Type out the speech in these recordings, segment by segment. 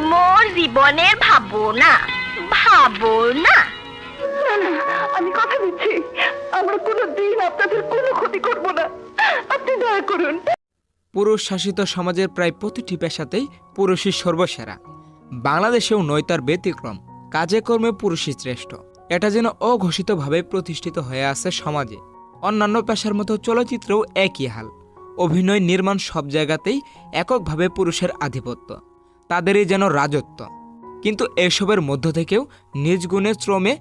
মোর জীবনের ভাবনা ভাবনা। না না আমি কথা দিচ্ছি। আমরা কোনো দিন আপনাদের কোনো ক্ষতি করব না। আপনি দয়া করুন। পুরুষ শাসিত সমাজের প্রায় প্রতিটি পেশাতেই পুরুষই সর্বসেরা। বাংলাদেশেও নয় তার ব্যতিক্রম কাজে কর্মে পুরুষই শ্রেষ্ঠ। এটা যেন অঘোষিতভাবে প্রতিষ্ঠিত হয়ে আছে সমাজে। অন্যান্য পেশার মতো চলচ্চিত্রেও একই হাল। অভিনয় নির্মাণ সব জায়গাতেই এককভাবে পুরুষের আধিপত্য। তাদেরই যেন রাজত্ব। কিন্তু এসবের মধ্য থেকেও নিজ গুণে শ্রমে,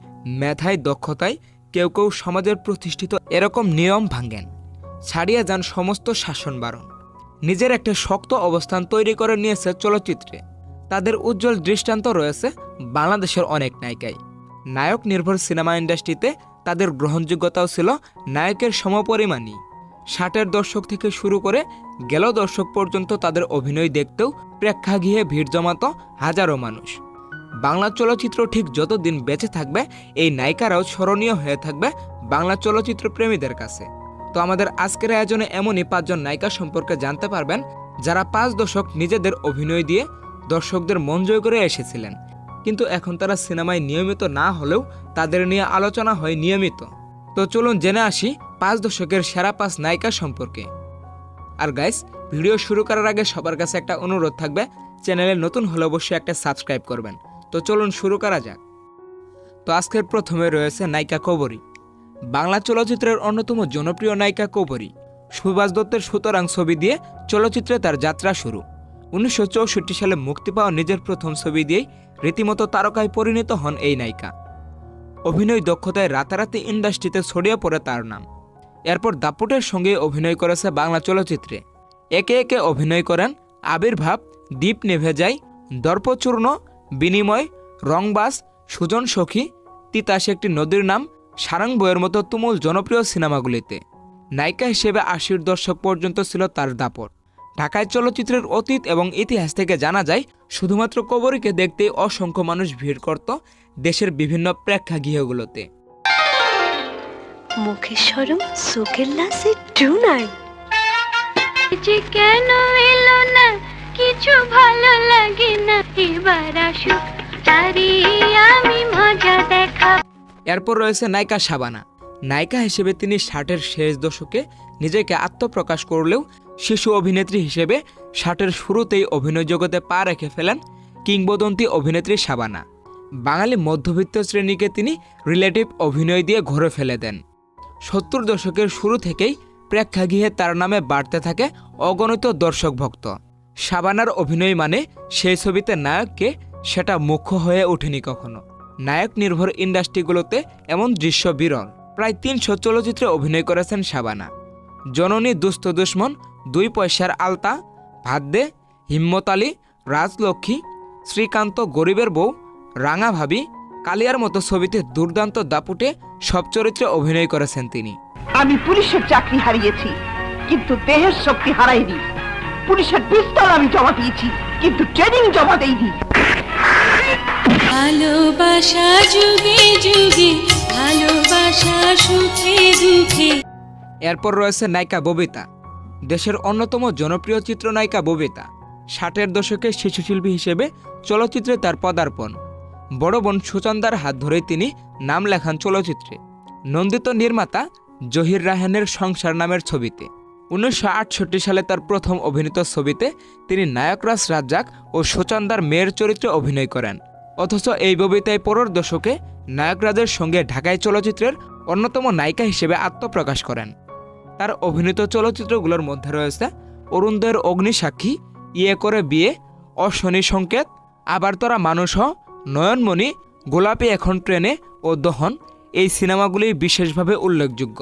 মেধায়, দক্ষতায় কেউ কেউ সমাজের প্রতিষ্ঠিত এরকম নিয়ম ভাঙেন, ছাড়িয়ে যান সমস্ত শাসন বারণ। নিজের একটা শক্ত অবস্থান তৈরি করে নিয়েছে চলচ্চিত্রে। তাদের উজ্জ্বল দৃষ্টান্ত রয়েছে বাংলাদেশের অনেক নায়িকায় নায়ক নির্ভর সিনেমা ইন্ডাস্ট্রিতে তাদের গ্রহণযোগ্যতাও ছিল নায়কের সমপরিমাণই। ষাটের দশক থেকে শুরু করে গেল দর্শক পর্যন্ত তাদের অভিনয় দেখতেও প্রেক্ষাগৃহে ভিড় জমাতো হাজারো মানুষ। বাংলা চলচ্চিত্র ঠিক যতদিন বেঁচে থাকবে, এই নায়িকারাও স্মরণীয় হয়ে থাকবে বাংলা চলচ্চিত্র প্রেমীদের কাছে। তো আমাদের আজকের আয়োজনে এমনই পাঁচজন নায়িকা সম্পর্কে জানতে পারবেন, যারা পাঁচ দশক নিজেদের অভিনয় দিয়ে দর্শকদের মন জয় করে এসেছিলেন। কিন্তু এখন তারা সিনেমায় নিয়মিত না হলেও তাদের নিয়ে আলোচনা হয় নিয়মিত। তো চলুন জেনে আসি পাঁচ দশকের সেরা পাঁচ নায়িকা সম্পর্কে। আর গাইস ভিডিও শুরু করার আগে সবার কাছে একটা অনুরোধ থাকবে, চ্যানেলে নতুন হলে অবশ্যই একটা সাবস্ক্রাইব করবেন। তো চলুন শুরু করা যাক। তো আজকের প্রথমে রয়েছে নায়িকা কবরী। বাংলা চলচ্চিত্রের অন্যতম জনপ্রিয় নায়িকা কবরী। সুভাষ দত্তের সুতরাং ছবি দিয়ে চলচ্চিত্রে তার যাত্রা শুরু। উনিশশো চৌষট্টি সালে মুক্তি পাওয়া নিজের প্রথম ছবি দিয়েই রীতিমতো তারকায় পরিণত হন এই নায়িকা। অভিনয় দক্ষতায় রাতারাতি ইন্ডাস্ট্রিতে ছড়িয়ে পড়ে তার নাম। এরপর দাপুটের সঙ্গে অভিনয় করেছে বাংলা চলচ্চিত্রে। একে একে অভিনয় করেন আবির্ভাব দ্বীপ নেভে যায় দর্পচূর্ণ, বিনিময়, রংবাস, সুজন সখী তিতাস একটি নদীর নাম, সারাং বইয়ের মতো তুমুল জনপ্রিয় সিনেমাগুলিতে। নায়িকা হিসেবে আশির দশক পর্যন্ত ছিল তার দাপট। ঢাকায় চলচ্চিত্রের অতীত এবং ইতিহাস থেকে জানা যায়, শুধুমাত্র কবরীকে দেখতে অসংখ্য মানুষ ভিড় করত দেশের বিভিন্ন প্রেক্ষাগৃহগুলোতে। মুখের সরম সুখের লাসে টু নাই যে কেন এলো না কিছু ভালো লাগে না এবার আসুক আমি মজা দেখা। এরপর রয়েছে নায়িকা সাবানা নায়িকা হিসেবে তিনি ষাটের শেষ দশকে নিজেকে আত্মপ্রকাশ করলেও শিশু অভিনেত্রী হিসেবে ষাটের শুরুতেই অভিনয় জগতে পা রেখে ফেলেন কিংবদন্তি অভিনেত্রী শাবানা। বাঙালি মধ্যবিত্ত শ্রেণীকে তিনি রিলেটিভ অভিনয় দিয়ে ঘরে ফেলে দেন। সত্তর দশকের শুরু থেকেই প্রেক্ষাগৃহে তার নামে বাড়তে থাকে অগণিত দর্শক ভক্ত। শাবানার অভিনয় মানে সেই ছবিতে নায়ককে সেটা মুখ্য হয়ে ওঠেনি কখনো। নায়ক নির্ভর ইন্ডাস্ট্রিগুলোতে এমন দৃশ্য বিরল। প্রায় তিনশো চলচ্চিত্রে অভিনয় করেছেন সাবানা। জননী দুস্থ দুশ্মন, দুই পয়সার আলতা ভাদ্যে হিম্মত আলী, রাজলক্ষ্মী, শ্রীকান্ত গরিবের বউ রাঙা ভাবি কালিয়ার মতো ছবিতে দুর্দান্ত দাপুটে সব চরিত্রে অভিনয় করেছেন তিনি। আমি পুলিশের চাকরি হারিয়েছি কিন্তু দেহের শক্তি হারাইনি। পুলিশের পিস্তল আমি জমা দিয়েছি কিন্তু ট্রেনিং জমা দেইনি। ভালোবাসা যুগে যুগে ভালোবাসা সুখে দুঃখে। এরপর রয়েছে নায়িকা ববিতা দেশের অন্যতম জনপ্রিয় চিত্রনায়িকা ববিতা। ষাটের দশকে শিশুশিল্পী হিসেবে চলচ্চিত্রে তার পদার্পণ। বড় বোন সুচন্দার হাত ধরেই তিনি নাম লেখান চলচ্চিত্রে। নন্দিত নির্মাতা জহির রাহানের সংসার নামের ছবিতে। উনিশশো আটষট্টি সালে তার প্রথম অভিনীত ছবিতে তিনি নায়করাজ রাজ্জাক ও সুচন্দার মেয়ের চরিত্রে অভিনয় করেন। অথচ এই ববিতায় পরের দশকে নায়করাজের সঙ্গে ঢাকায় চলচ্চিত্রের অন্যতম নায়িকা হিসেবে আত্মপ্রকাশ করেন। তার অভিনীত চলচ্চিত্রগুলোর মধ্যে রয়েছে অরুণদের অগ্নিসাক্ষী ইয়ে করে বিয়ে অশনি সংকেত আবার তোরা মানুষ হ, নয়নমণি গোলাপি এখন ট্রেনে ও দহন এই সিনেমাগুলি বিশেষভাবে উল্লেখযোগ্য।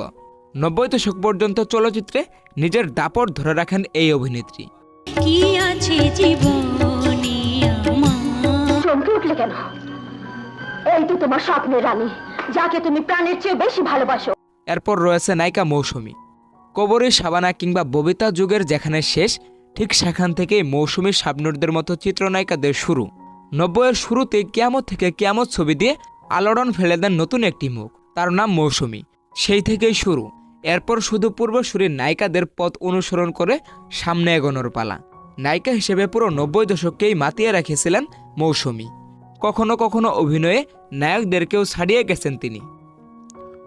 নব্বই দশক পর্যন্ত চলচ্চিত্রে নিজের দাপট ধরে রাখেন এই অভিনেত্রী। কি আছে জীবনে চমকে উঠলে কেন? এই তো তোমার স্বপ্নের রানী যাকে তুমি প্রাণের চেয়ে বেশি ভালোবাসো। এরপর রয়েছে নায়িকা মৌসুমী। কবরী সাবানা কিংবা ববিতা যুগের যেখানে শেষ ঠিক সেখান থেকেই মৌসুমী শাবনুরদের মতো চিত্রনায়িকাদের শুরু। নব্বইয়ের শুরুতে কিয়ামত থেকে কিয়ামত ছবি দিয়ে আলোড়ন ফেলে দেন নতুন একটি মুখ, তার নাম মৌসুমী। সেই থেকেই শুরু। এরপর শুধু পূর্বসূরির নায়িকাদের পথ অনুসরণ করে সামনে এগোনোর পালা। নায়িকা হিসেবে পুরো নব্বই দশককেই মাতিয়ে রেখেছিলেন মৌসুমী। কখনো কখনো অভিনয়ে নায়কদেরকেও ছাড়িয়ে গেছেন তিনি।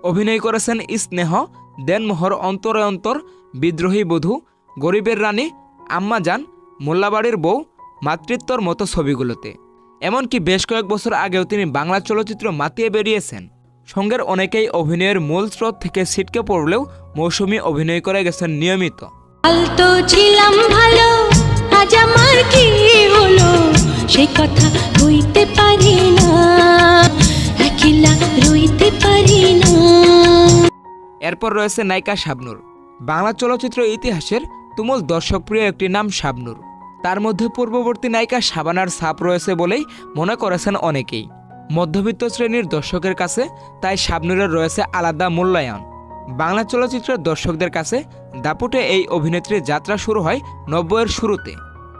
অভিনয় করেছেন স্নেহ, দেনমোহর অন্তরে অন্তর বিদ্রোহী বধূ, গরিবের রানী, আম্মাজান, মোল্লাবাড়ির বউ, মাতৃত্বর মতো ছবিগুলোতে। এমনকি বেশ কয়েক বছর আগেও তিনি বাংলা চলচ্চিত্র মাতিয়ে বেরিয়েছেন। সঙ্গের অনেকেই অভিনয়ের মূল স্রোত থেকে ছিটকে পড়লেও মৌসুমী অভিনয় করে গেছেন নিয়মিত। কাল ছিলাম ভালো আজ আমার কি হলো? সে কথা হইতে পারি না একলা রইতে পারি না। এরপর রয়েছে নায়িকা শাবনুর। বাংলা চলচ্চিত্র ইতিহাসের তুমুল দর্শকপ্রিয় একটি নাম শাবনুর। তার মধ্যে পূর্ববর্তী নায়িকা সাবানার ছাপ রয়েছে বলেই মনে করেছেন অনেকেই। মধ্যবিত্ত শ্রেণির দর্শকের কাছে তাই শাবনুরের রয়েছে আলাদা মূল্যায়ন। বাংলা চলচ্চিত্রের দর্শকদের কাছে দাপুটে এই অভিনেত্রীর যাত্রা শুরু হয় নব্বইয়ের শুরুতে।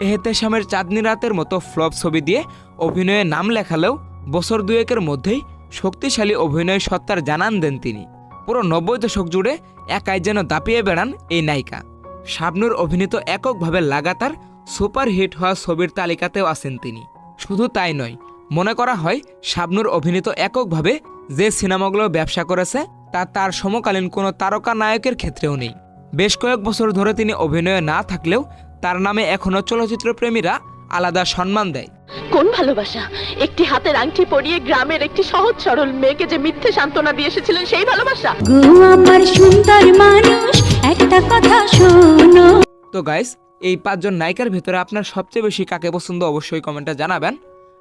এহেতে স্বামীর চাঁদনি রাতের মতো ফ্লপ ছবি দিয়ে অভিনয়ে নাম লেখালেও বছর দুয়েকের মধ্যেই শক্তিশালী অভিনয় সত্তার জানান দেন তিনি। পুরো নব্বই দশক জুড়ে একাই যেন দাপিয়ে বেড়ান এই নায়িকা। শাবনুর অভিনীত এককভাবে লাগাতার সুপারহিট হওয়া ছবির তালিকাতেও আছেন তিনি। শুধু তাই নয় মনে করা হয় শাবনুর অভিনীত এককভাবে যে সিনেমাগুলো ব্যবসা করেছে তা তার সমকালীন কোনো তারকা নায়কের ক্ষেত্রেও নেই। বেশ কয়েক বছর ধরে তিনি অভিনয়ে না থাকলেও তার নামে এখনও চলচ্চিত্র প্রেমীরা আলাদা সম্মান দেয়। কোন ভালোবাসা? একটি হাতের আংটি পরিয়ে গ্রামের একটি সহজ সরল মেয়েকে যে মিথ্যে সান্ত্বনা দিয়ে এসেছিলেন সেই ভালোবাসা? গো আমার সুন্দর মানুষ একটা কথা শোনো। তো গাইস এই পাঁচজন নায়িকার ভেতরে আপনার সবচেয়ে বেশি কাকে পছন্দ অবশ্যই কমেন্টে জানাবেন।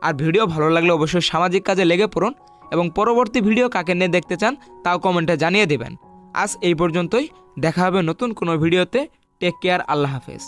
আর ভিডিও ভালো লাগলে অবশ্যই সামাজিক কাজে লেগে পড়ুন এবং পরবর্তী ভিডিও কাকে নিয়ে দেখতে চান তাও কমেন্টে জানিয়ে দেবেন। আজ এই পর্যন্তই, দেখা হবে নতুন কোনো ভিডিওতে। টেক কেয়ার আল্লাহ হাফেজ।